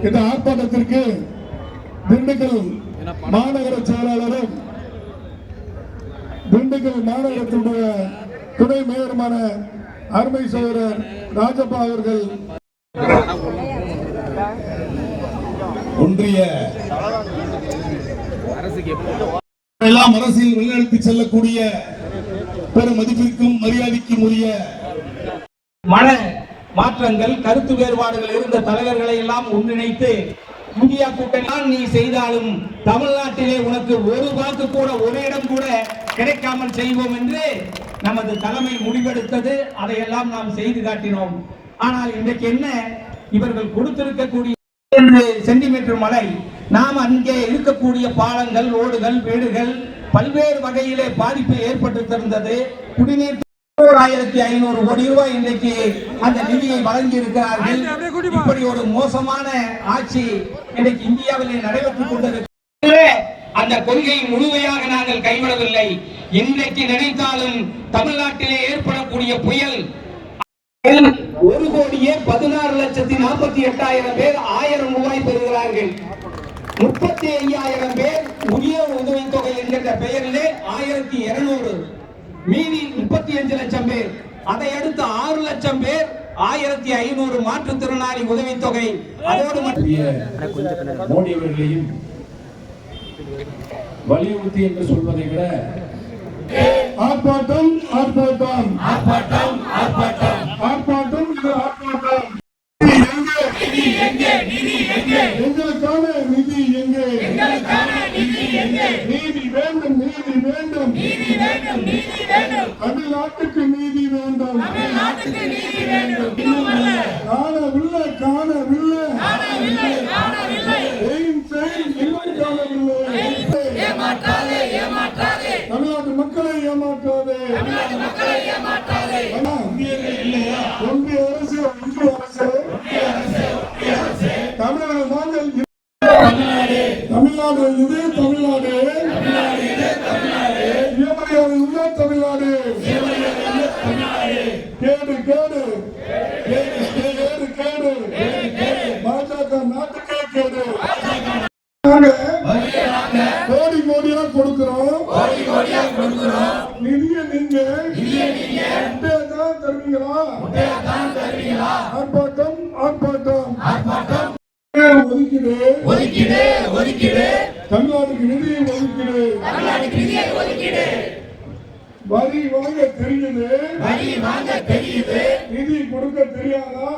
இந்த ஆர்ப்பாட்டத்திற்கு திண்டுக்கல் மாநகர செயலாளரும் திண்டுக்கல் மாநகரத்துடைய துணை மேயருமான அருமை சகோதரர் ராஜப்பா அவர்கள். ஒன்றிய அரசுக்கு எப்போ எல்லாம் அரசியல் வழிநடத்தி செல்லக்கூடிய பெரும் மதிப்பிற்கும் மரியாதைக்கும் உரிய மன மாற்றங்கள் கருத்து வேறுபாடுகள் இருந்த தலைவர்களை எல்லாம் ஒன்றிணைத்து இந்தியா கூட்டணி நீ செய்தாலும் தமிழ்நாட்டிலே உனக்கு ஒரு வாக்கு கூட ஒரு இடம் கூட கிடைக்காமல் செய்வோம் என்று நமது தலைமை முடிவெடுத்தது. அதையெல்லாம் நாம் செய்து காட்டினோம். ஆனால் இன்றைக்கு என்ன? இவர்கள் கொடுத்திருக்கக்கூடிய சென்டிமீட்டர் மழை நாம் அங்கே இருக்கக்கூடிய பாலங்கள் ஓடுகள் வீடுகள் பல்வேறு வகையிலே பாதிப்பு ஏற்பட்டு தருந்தது குடிநீர் ஆயிரத்தி ஐநூறு கோடி ரூபாய் இன்றைக்கு அந்த நிதியை வழங்கி இருக்கிறார்கள் இப்படி ஒரு மோசமான ஆட்சி இன்றைக்கு இந்தியாவிலே நடைபெற்றுக் கொண்டிருக்கிறது. அந்த கொள்கையை முழுமையாக நாங்கள் கைவிடவில்லை. இன்றைக்கு நினைத்தாலும் தமிழ்நாட்டிலே ஏற்படக்கூடிய புயல் ஒரு கோடியே பதினாறு லட்சத்தி நாற்பத்தி எட்டாயிரம் பேர் ஆயிரம் ரூபாய் பெறுகிறார்கள். முப்பத்தி ஐயாயிரம் பேர் உரிய உதவித்தொகை என்கின்ற பெயரிலே ஆயிரத்தி இருநூறு மீதி முப்பத்தி அஞ்சு லட்சம் பேர். அதை அடுத்து ஆறு லட்சம் பேர் ஆயிரத்தி ஐநூறு மாற்றுத்திறனாளி உதவித்தொகை. அதோடு மட்டும் மோடி அவர்களையும் வலியுறுத்தி என்று சொல்வதை விட ஆர்ப்பாட்டம் ஆர்ப்பாட்டம். ஆர்ப்பாட்டம். தமிழ்நாட்டுக்கு நீதி வேண்டும். காணவில்லை காணவில்லை. தமிழ்நாட்டு மக்களை ஏமாற்றாதே. ஒன்றிய அரசு ஒன்றிய அரசு. தமிழக தமிழ்நாடு இது தமிழ்நாடு. உள்ள தமிழ்நாடு. கேடு கேடு. கேடு கேடு. பாஜக நாட்டுக்கே கேடு. கோடி கோடியா கொடுக்கிறோம். நிதியை நீங்க தருவீங்களா? ஆர்ப்பாட்டம் ஆர்ப்பாட்டம். ஒதுக்கீடு ஒதுக்கீடு. தமிழ்நாட்டுக்கு நிதி ஒதுக்கீடு வரி வாங்க தெரியுது? நிதி கொடுக்க தெரியாதா?